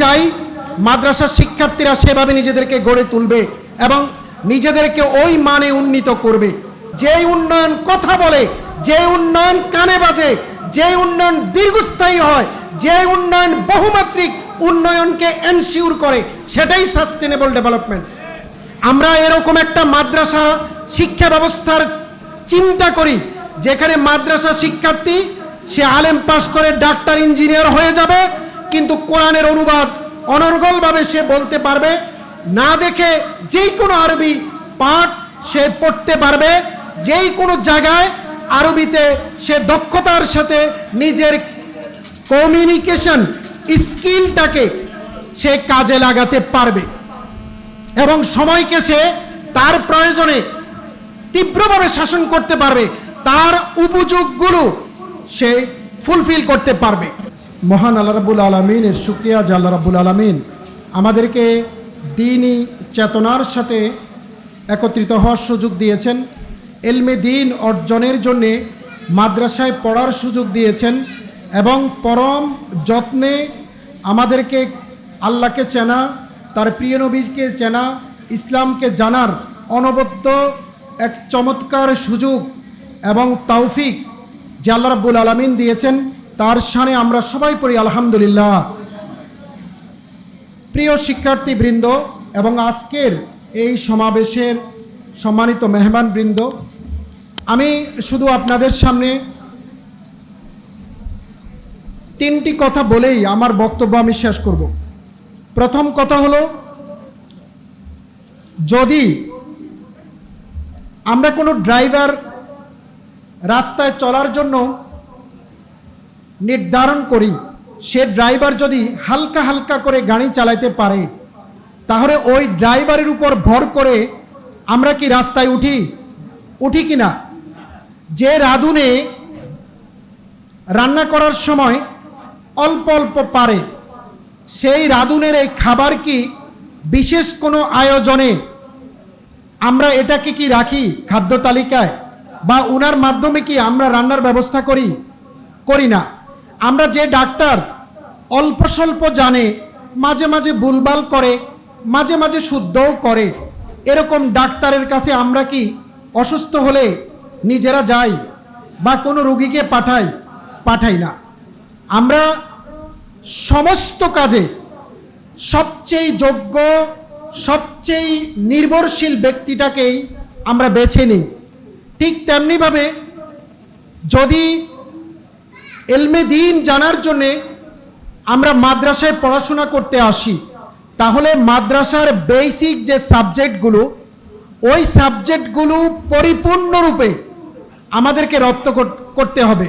চাই মাদ্রাসার শিক্ষার্থীরা সেভাবে নিজেদেরকে গড়ে তুলবে এবং নিজেদেরকে ওই মানে উন্নীত করবে। যে উন্নয়ন কথা বলে যে উন্নয়ন কানে বাজে যে উন্নয়ন দীর্ঘস্থায়ী হয় যে উন্নয়ন বহুমাত্রিক উন্নয়নকে এনশিওর করে, সেটাই সাস্টেনেবল ডেভেলপমেন্ট আমরা এরকম একটা মাদ্রাসা শিক্ষা ব্যবস্থার চিন্তা করি, যেখানে মাদ্রাসা শিক্ষার্থী, সে আলেম পাশ করে ডাক্তার, ইঞ্জিনিয়ার হয়ে যাবে কিন্তু কোরআনের অনুবাদ অনর্গলভাবে সে বলতে পারবে, না দেখে যেই কোনো আরবি পাঠ সে পড়তে পারবে যেই কোনো জায়গায় আরবিতে সে দক্ষতার সাথে নিজের কমিউনিকেশন স্কিলটাকে সে কাজে লাগাতে পারবে। এবং সময়কে সে তার প্রয়োজনে তীব্রভাবে শাসন করতে পারবে, তার উপযোগগুলো সে ফুলফিল করতে পারবে। মহান আল্লাহ রাবুল আলমিনের শুক্রিয়া যে আল্লাহ রাবুল আলমিন আমাদেরকে দিনই চেতনার সাথে একত্রিত হওয়ার সুযোগ দিয়েছেন, এলমে দিন অর্জনের জন্যে মাদ্রাসায় পড়ার সুযোগ দিয়েছেন এবং পরম যত্নে আমাদেরকে আল্লাহকে চেনা, তার প্রিয় নবীজকে চেনা, ইসলামকে জানার অনবদ্য এক চমৎকার সুযোগ এবং তৌফিক যে আল্লাহ রাব্বুল আলমিন দিয়েছেন। তার সানে আমরা সবাই পড়ি, আলহামদুলিল্লাহ। প্রিয় শিক্ষার্থীবৃন্দ এবং আজকের এই সমাবেশের সম্মানিত মেহমান বৃন্দ আমি শুধু আপনাদের সামনে তিনটি কথা বলেই আমার বক্তব্য আমি শেষ করব। প্রথম কথা হলো, যদি আমরা কোনো ড্রাইভার রাস্তায় চলার জন্য নির্ধারণ করি, সে ড্রাইভার যদি হালকা হালকা করে গাড়ি চালাইতে পারে, তাহলে ওই ড্রাইভারের উপর ভর করে আমরা কি রাস্তায় উঠি? উঠি কি না? যে রাঁধুনে রান্না করার সময় অল্প অল্প পারে, সেই রাঁধুনের এই খাবার কি বিশেষ কোনো আয়োজনে আমরা এটাকে কি রাখি খাদ্য তালিকায়? বা উনার মাধ্যমে কি আমরা রান্নার ব্যবস্থা করি? করি না। আমরা যে ডাক্তার, অল্প স্বল্প জানে, মাঝে মাঝে ভুলভাল করে, মাঝে মাঝে শুদ্ধও করে, এরকম ডাক্তারের কাছে আমরা কি অসুস্থ হলে নিজেরা যাই বা কোনো রুগীকে পাঠাই? পাঠাই না। আমরা সমস্ত কাজে সবচেয়ে যোগ্য, সবচেয়ে নির্ভরশীল ব্যক্তিটাকেই আমরা বেছে নিই। ঠিক তেমনিভাবে যদি এলমে দিন জানার জন্যে আমরা মাদ্রাসায় পড়াশোনা করতে আসি। তাহলে মাদ্রাসার বেসিক যে সাবজেক্টগুলো ওই সাবজেক্টগুলো পরিপূর্ণরূপে আমাদেরকে রপ্ত করতে হবে।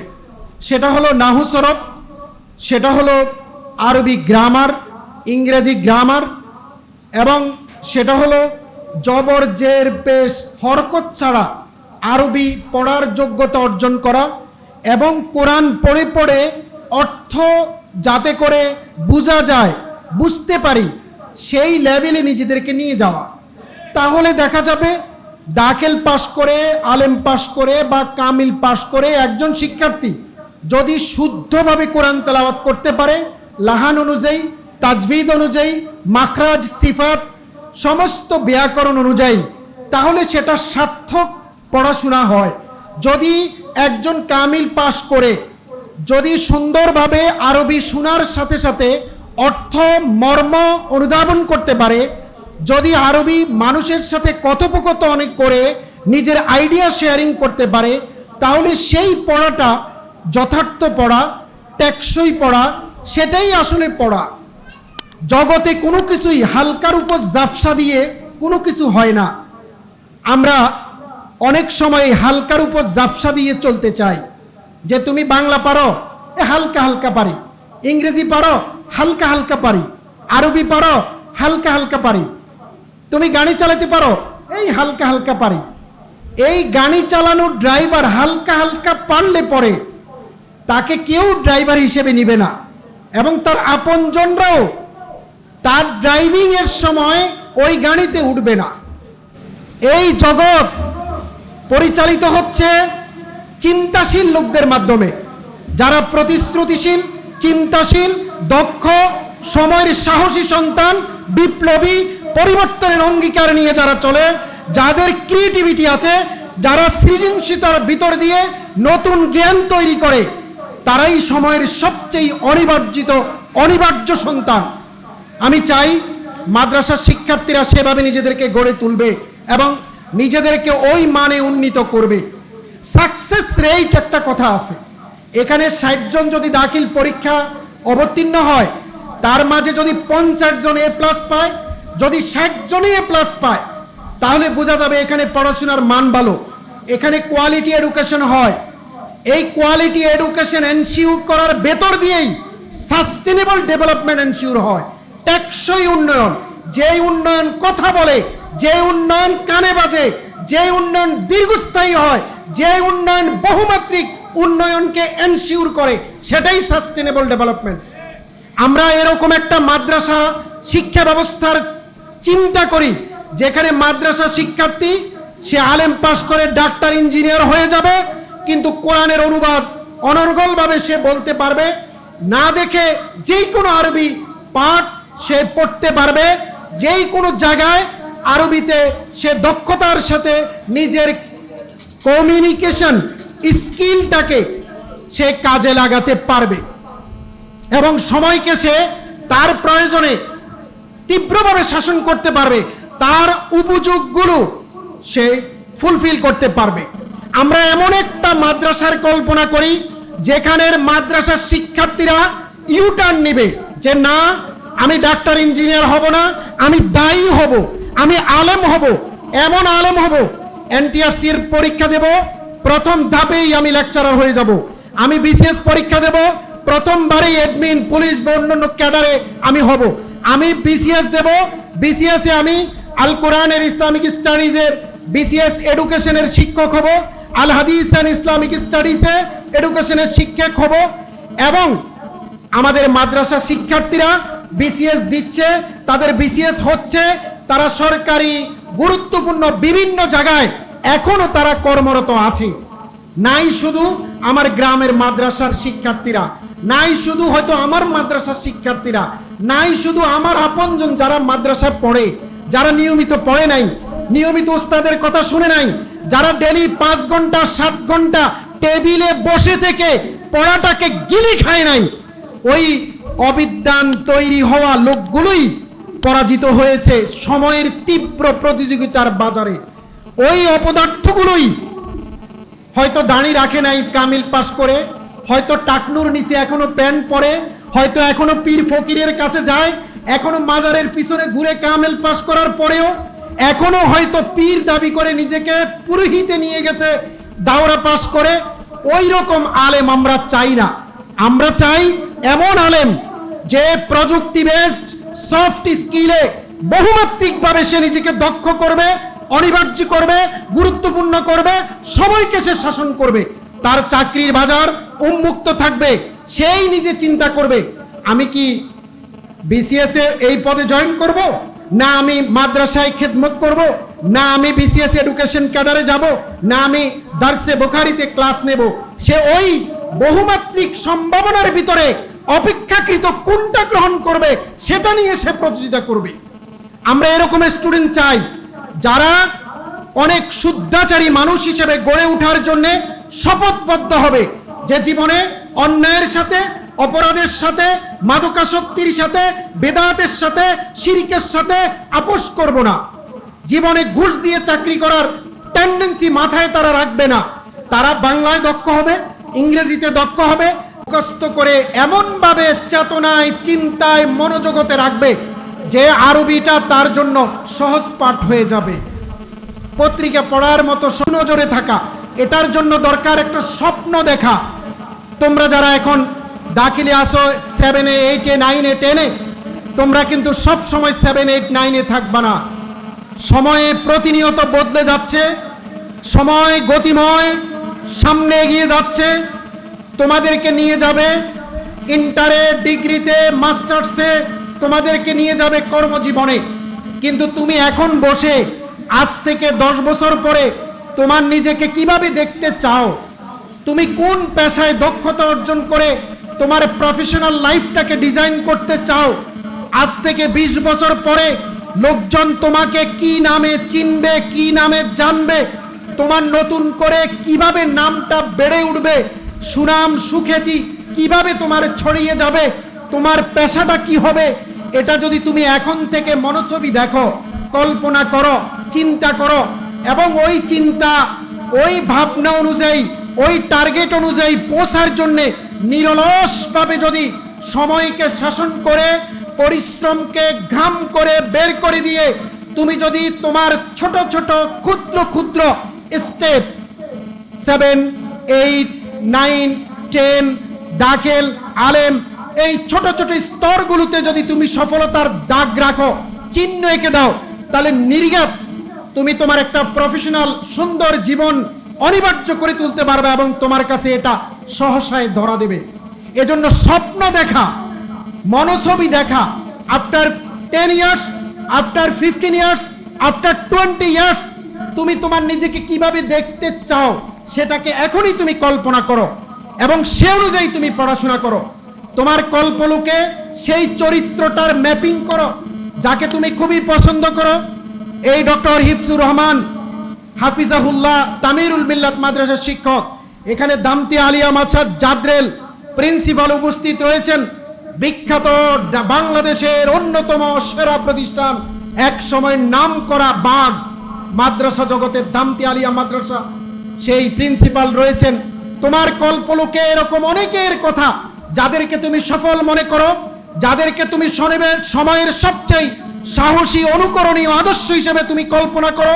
সেটা হলো নাহু সরব, সেটা হলো আরবি গ্রামার ইংরেজি গ্রামার এবং সেটা হলো জবর, জের, পেশ, হরকত ছাড়া আরবি পড়ার যোগ্যতা অর্জন করা। এবং কোরআন পড়ে পড়ে অর্থ যাতে করে বোঝা যায়, বুঝতে পারি, সেই লেভেলে নিজেদেরকে নিয়ে যাওয়া। তাহলে দেখা যাবে দাখিল পাশ করে, আলেম পাশ করে বা কামিল পাশ করে একজন শিক্ষার্থী যদি শুদ্ধভাবে কোরআন তেলাওয়াত করতে পারে, লাহান অনুযায়ী তাজভিদ অনুযায়ী, মাখরাজ, সিফাত, সমস্ত ব্যাকরণ অনুযায়ী, তাহলে সেটা সার্থক পড়াশোনা হয়। যদি একজন কামিল পাশ করে, যদি সুন্দরভাবে আরবি শোনার সাথে সাথে অর্থ, মর্ম অনুধাবন করতে পারে, যদি আরবি মানুষের সাথে কথোপকথন করে নিজের আইডিয়া শেয়ারিং করতে পারে, তাহলে সেই পড়াটা যথার্থ পড়া, টেকসই পড়া, সেটাই আসলে পড়া। জগতে কোনো কিছুই হালকার উপর জাপসা দিয়ে কোনো কিছু হয় না। আমরা অনেক সময় হালকার উপর জাপসা দিয়ে চলতে চাই। যে তুমি বাংলা পারো, এ হালকা হালকা পারি। ইংরেজি পারো, হালকা হালকা পারি। আরবি পারো, হালকা হালকা পারি। তুমি গাড়ি চালাতে পারো, এই হালকা হালকা পারি। এই গাড়ি চালানোর ড্রাইভার হালকা হালকা পারলে পরে তাকে কেউ ড্রাইভার হিসেবে নিবে না। এবং তার আপনজনরাও তার ড্রাইভিংয়ের সময় ওই গাড়িতে উঠবে না। এই জগৎ পরিচালিত হচ্ছে চিন্তাশীল লোকদের মাধ্যমে। যারা প্রতিশ্রুতিশীল, চিন্তাশীল, দক্ষ, সময়ের সাহসী সন্তান, বিপ্লবী, পরিবর্তনের অঙ্গীকার নিয়ে যারা চলে, যাদের ক্রিয়েটিভিটি আছে, যারা সৃজনশীলতার ভিতর দিয়ে নতুন জ্ঞান তৈরি করে, তারাই সময়ের সবচেয়ে অনিবার্জিত অনিবার্য সন্তান। আমি চাই মাদ্রাসার শিক্ষার্থীরা সেভাবে নিজেদেরকে গড়ে তুলবে এবং নিজেদেরকে ওই মানে উন্নীত করবে। সাকসেস রেট একটা কথা আছে। এখানে ষাট জন যদি দাখিল পরীক্ষা অবতীর্ণ হয়, তার মাঝে যদি পঞ্চাশ জন এ প্লাস পায়, যদি ষাট জনই এ প্লাস পায়, তাহলে বোঝা যাবে এখানে পড়াশোনার মান ভালো। এখানে কোয়ালিটি এডুকেশন হয়। এই কোয়ালিটি এডুকেশন এনশিওর করার ভেতর দিয়েই সাস্টেনেবল ডেভেলপমেন্ট এনশিওর হয়। টেকসই উন্নয়ন। যে উন্নয়ন কথা বলে যে উন্নয়ন কানে বাজে, যে উন্নয়ন দীর্ঘস্থায়ী হয়, যে উন্নয়ন বহুমাত্রিক উন্নয়নকে এনশিওর করে, সেটাই সাস্টেনেবল ডেভেলপমেন্ট আমরা এরকম একটা মাদ্রাসা শিক্ষা ব্যবস্থার চিন্তা করি, যেখানে মাদ্রাসা শিক্ষার্থী, সে আলেম পাশ করে ডাক্তার ইঞ্জিনিয়ার হয়ে যাবে, কিন্তু কোরআনের অনুবাদ অনর্গলভাবে সে বলতে পারবে, না দেখে যেই কোনো আরবি পাঠ সে পড়তে পারবে, যেই কোনো জায়গায় আরবিতে সে দক্ষতার সাথে নিজের কমিউনিকেশন স্কিলটাকে সে কাজে লাগাতে পারবে। এবং সময়কে সে তার প্রয়োজনে তীব্রভাবে শাসন করতে পারবে। তার উপযোগগুলো সে ফুলফিল করতে পারবে। আমরা এমন একটা মাদ্রাসার কল্পনা করি, যেখানের মাদ্রাসার শিক্ষার্থীরা ইউটার্ন নেবে যে, না, আমি ডাক্তার ইঞ্জিনিয়ার হব না, আমি দায়ী হব। আমি আলেম হব, এমন আলেম হব এনটিআরসি এর পরীক্ষা দেব, প্রথম ধাপেই আমি লেকচারার হয়ে যাব। আমি বিসিএস পরীক্ষা দেব, প্রথমবারেই অ্যাডমিন পুলিশ অন্যান্য ক্যাডারে আমি হব। আমি বিসিএস দেব বিসিএস আমি আল কোরআনের, ইসলামিক স্টাডিজের বিসিএস এডুকেশনের শিক্ষক হব, আল হাদিস অ্যান্ড ইসলামিক স্টাডিজে এডুকেশনের শিক্ষক হব এবং আমাদের মাদ্রাসা শিক্ষার্থীরা বিসিএস দিচ্ছে, তাদের বিসিএস হচ্ছে তারা সরকারি, গুরুত্বপূর্ণ বিভিন্ন জায়গায় এখনও তারা কর্মরত আছে। নাই শুধু আমার গ্রামের মাদ্রাসার শিক্ষার্থীরা, নাই শুধু হয়তো আমার মাদ্রাসার শিক্ষার্থীরা, নাই শুধু আমার আপনজন যারা মাদ্রাসা পড়ে, যারা নিয়মিত পড়ে নাই, নিয়মিত ওস্তাদের কথা শুনে নাই, যারা ডেলি পাঁচ ঘণ্টা, সাত ঘণ্টা টেবিলে বসে থেকে পড়াটাকে গিলি খায় নাই, ওই অবিদ্যান তৈরি হওয়া লোকগুলোই পরাজিত হয়েছে সময়ের তীব্র প্রতিযোগিতার বাজারে। ওই অপদার্থগুলোই হয়তো দাঁড়ি রাখে নাই কামিল পাস করে, হয়তো টাকনুর নিচে এখনও প্যান্ট পরে হয়তো এখনও পীর ফকিরের কাছে যায়, এখনও মাজারের পিছনে ঘুরে কামেল পাস করার পরেও এখনও হয়তো পীর দাবি করে নিজেকে পুরোহিতে নিয়ে গেছে, দাওরা পাস করে। ওই রকম আলেম আমরা চাই না। আমরা চাই এমন আলেম যে প্রযুক্তি বেসড সফট স্কিলে বহুমাত্রিকভাবে সে নিজেকে দক্ষ করবে, অনিবার্য করবে, গুরুত্বপূর্ণ করবে, সময়কে সে শাসন করবে। তার চাকরির বাজার উন্মুক্ত থাকবে, সেই নিজে চিন্তা করবে, আমি কি বিসিএস এই পদে জয়েন করব? না আমি মাদ্রাসায় খেদমত করব? না আমি বিসিএস এডুকেশন ক্যাডারে যাব? না আমি দার্সে বোখারিতে ক্লাস নেব? সে ওই বহুমাত্রিক সম্ভাবনার ভিতরে অপেক্ষাকৃত কোনটা গ্রহণ করবে, সেটা নিয়ে সে প্রতিযোগিতা করবে। আমরা এরকম স্টুডেন্ট চাই, যারা অনেক শুদ্ধাচারী মানুষ হিসেবে গড়ে ওঠার জন্য শপথবদ্ধ হবে, যে জীবনে অন্যায়ের সাথে, অপরাধের সাথে, মাদকাসক্তির সাথে, বেদাতের সাথে, শিরিকের সাথে আপোষ করব না। জীবনে ঘুষ দিয়ে চাকরি করার টেন্ডেন্সি মাথায় তারা রাখবে না। তারা বাংলায় দক্ষ হবে, ইংরেজিতে দক্ষ হবে কষ্ট করে এমনভাবে চেতনায়, চিন্তায়, মনোজগতে রাখবে যে আরবিটা তার জন্য সহজ পাঠ হয়ে যাবে। পত্রিকা পড়ার মতো সুনজরে থাকা, এটার জন্য দরকার একটা স্বপ্ন দেখা। তোমরা যারা এখন দাখিলে আসো সেভেনে এইটে নাইনে টেনে তোমরা কিন্তু সব সময় সেভেন এইট নাইনে থাকবা না। সময়ে প্রতিনিয়ত বদলে যাচ্ছে, সময় গতিময়, সামনে এগিয়ে যাচ্ছে তোমাদেরকে নিয়ে যাবে ইন্টারে, ডিগ্রিতে, মাস্টার্সে তোমাদেরকে নিয়ে যাবে কর্মজীবনে। কিন্তু তুমি এখন বসে আজ থেকে দশ বছর পরে তোমার নিজেকে কীভাবে দেখতে চাও? তুমি কোন পেশায় দক্ষতা অর্জন করে তোমার প্রফেশনাল লাইফটাকে ডিজাইন করতে চাও? আজ থেকে ২০ বছর পরে লোকজন তোমাকে কি নামে চিনবে, কি নামে জানবে? তোমার নতুন করে কীভাবে নামটা বেড়ে উঠবে? সুনাম সুখ্যাতি কীভাবে তোমার ছড়িয়ে যাবে? তোমার পেশাটা কি হবে? এটা যদি তুমি এখন থেকে মনছবি দেখো, কল্পনা করো, চিন্তা করো, এবং ওই চিন্তা, ওই ভাবনা অনুযায়ী, ওই টার্গেট অনুযায়ী পৌঁছার জন্যে নিরলসভাবে যদি সময়কে শাসন করে, পরিশ্রমকে ঘাম করে বের করে দিয়ে তুমি যদি তোমার ছোট ছোট ক্ষুদ্র ক্ষুদ্র step seven eight nine ten দাখিল, আলেম, এই ছোট ছোট স্তরগুলোতে যদি তুমি সফলতার দাগ রাখো, চিহ্ন এঁকে দাও, তাহলে নির্ঘাত তুমি তোমার একটা প্রফেশনাল সুন্দর জীবন অনিবার্য করে তুলতে পারবে এবং তোমার কাছে এটা সহসায় ধরা দেবে। এজন্য স্বপ্ন দেখা, মনছবি দেখা after ten years after fifteen years after twenty years তুমি তোমার নিজেকে কীভাবে দেখতে চাও সেটাকে এখনই তুমি কল্পনা করো এবং সে অনুযায়ী তুমি পড়াশোনা করো। তোমার কল্পলোকে সেই চরিত্রটার ম্যাপিং করো, যাকে তুমি খুবই পছন্দ করো। এই ডক্টর হিফজুর রহমান, হাফিজাহুল্লাহ, তামিরুল মিল্লাত মাদ্রাসার শিক্ষক, এখানে দামতি আলিয়া মাছাদ জাদ্রেল, প্রিন্সিপাল উপস্থিত রয়েছেন। বিখ্যাত বাংলাদেশের অন্যতম সেরা প্রতিষ্ঠান, এক সময় নাম করা বাগ, মাদ্রাসা জগতের দামতি আলিয়া মাদ্রাসা। সেই প্রিন্সিপাল রয়েছেন। তোমার কল্পলোকে এরকম অনেকের কথা, যাদেরকে তুমি সফল মনে করো, যাদেরকে তুমি সময়ের সবচেয়ে সাহসী, অনুকরণীয়, আদর্শ হিসেবে তুমি কল্পনা করো,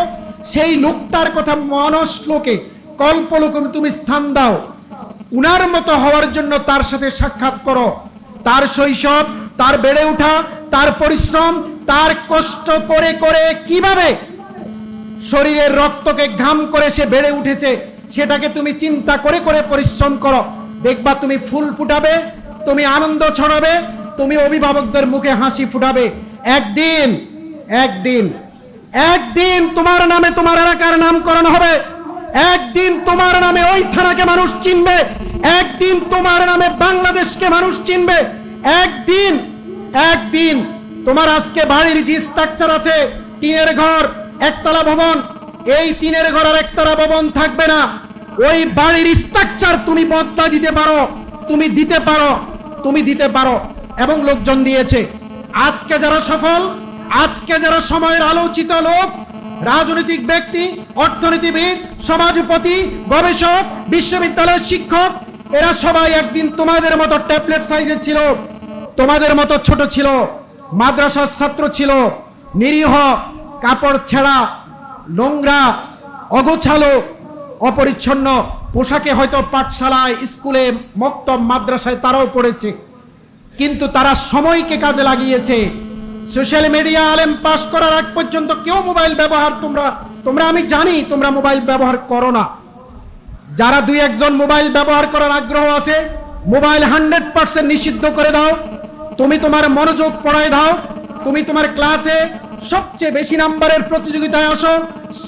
সেই লোকটার কথা মানস লোকে, কল্পলোকে তুমি স্থান দাও। উনার মতো হওয়ার জন্য তার সাথে সাক্ষাৎ করো। তার শৈশব, তার বেড়ে ওঠা, তার পরিশ্রম, তার কষ্ট করে করে কীভাবে শরীরের রক্তকে ঘাম করে সে বেড়ে উঠেছে, সেটাকে তুমি চিন্তা করে করে পরিশ্রম করো। দেখবা তুমি ফুল ফুটাবে, তুমি আনন্দ ছড়াবে, তুমি অভিভাবকদের মুখে হাসি ফুটাবে। একদিন একদিন একদিন তোমার নামে তোমার এলাকার নামকরণ হবে। একদিন তোমার নামে ওই থানাকে মানুষ চিনবে। একদিন তোমার নামে বাংলাদেশকে মানুষ চিনবে। একদিন একদিন তোমার আজকে বাড়ির যে স্ট্রাকচার আছে, টিনের ঘর একতলা ভবন, এই তিনের ঘর আর একতলা ভবন থাকবে না। ওই বাড়ির স্ট্রাকচার তুমি বদলা দিতে পারো, তুমি দিতে পারো, তুমি দিতে পারো এবং লোকজন দিয়েছে। আজকে যারা সফল, আজকে যারা সময়ের আলোচিত লোক, রাজনৈতিক ব্যক্তি, অর্থনীতিবিদ, সমাজপতি, গবেষক, বিশ্ববিদ্যালয়ের শিক্ষক, এরা সবাই একদিন তোমাদের মতো ট্যাবলেট সাইজের ছিল, তোমাদের মতো ছোট ছিল, মাদ্রাসার ছাত্র ছিল, নিরীহ কাপড় ছেঁড়া, নোংরা, অগোছালো, অপরিচ্ছন্ন পোশাকে হয়তো পাঠশালায়, স্কুলে, মক্তব মাদ্রাসায় তারাও পড়েছে। কিন্তু তারা সময়কে কাজে লাগিয়েছে। সোশ্যাল মিডিয়া আলেম পাশ করার আগ পর্যন্ত কেউ মোবাইল ব্যবহার তোমরা তোমরা আমি জানি, তোমরা মোবাইল ব্যবহার করো না। যারা দুই একজন মোবাইল ব্যবহার করার আগ্রহ আছে, মোবাইল হান্ড্রেড পার্সেন্ট নিষিদ্ধ করে দাও। তুমি তোমার মনোযোগ পড়ায় দাও। তুমি তোমার ক্লাসে সবচেয়ে বেশি নাম্বারের প্রতিযোগিতায় আসো।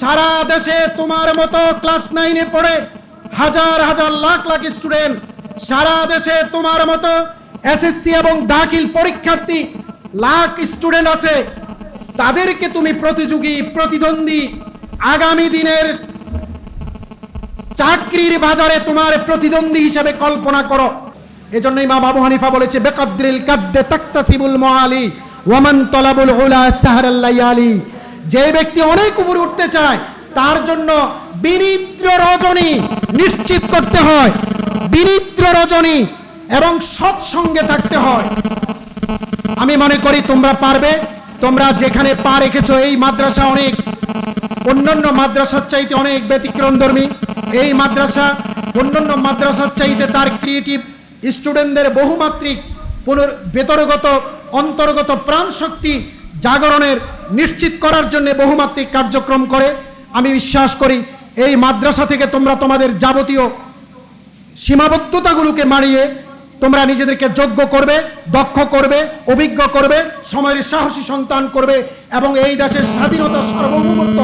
সারা দেশে তোমার মতো ক্লাস নাইনে পড়ে হাজার হাজার লাখ লাখ স্টুডেন্ট। সারা দেশে তোমার মতো এসএসসি এবং দাখিল পরীক্ষার্থী লাখ স্টুডেন্ট আছে। তাদেরকে তুমি প্রতিযোগী, প্রতিদ্বন্দ্বী আগামী দিনের চাকরির বাজারে তোমার প্রতিদ্বন্দ্বী হিসেবে কল্পনা করো। এজন্য ইমাম আবু হানিফা বলেছে, বেকাদ্রিল কাদ্দে তাক্তাসিবুল মুআলি ওয়ামান তলাবুল সাহারাল লায়ালি যে ব্যক্তি অনেক উপরে উঠতে চায়, তার জন্য বিনিদ্র রজনী নিশ্চিত করতে হয়। বিনিদ্র রজনী এবং সৎসঙ্গে থাকতে হয়। আমি মনে করি তোমরা পারবে। তোমরা যেখানে পা রেখেছো, এই মাদ্রাসা অনেক। অন্যান্য মাদ্রাসার চাইতে অনেক ব্যতিক্রমধর্মী এই মাদ্রাসা, অন্যান্য মাদ্রাসার চাইতে তার ক্রিয়েটিভ স্টুডেন্টদের বহুমাত্রিক পুনর ভেতরগত অন্তর্গত প্রাণ শক্তি জাগরণের নিশ্চিত করার জন্য বহুমাত্রিক কার্যক্রম করে। আমি বিশ্বাস করি, এই মাদ্রাসা থেকে তোমরা তোমাদের যাবতীয় সীমাবদ্ধতাগুলোকে মারিয়ে তোমরা নিজেদেরকে যোগ্য করবে, দক্ষ করবে, অভিজ্ঞ করবে, সময়ের সাহসী সন্তান করবে এবং এই দেশের স্বাধীনতা সার্বভৌমত্ব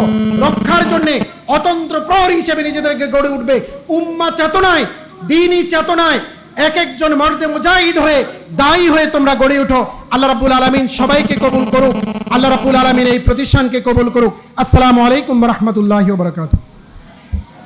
রক্ষার জন্য অতন্ত্র প্রহরী হিসেবে নিজেদেরকে গড়ে উঠবে। উম্মা চেতনায় দিনই চেতনায় এক একজন মর্দে মুজাহিদ হয়ে, দায়ী হয়ে তোমরা গড়ে উঠো আল্লাহ রাবুল আলমিন সবাইকে কবুল করুক। আল্লাহ রাবুল আলমিন এই প্রতিষ্ঠানকে কবুল করুক। আসসালামু আলাইকুম রহমতুল্লাহ বরকাত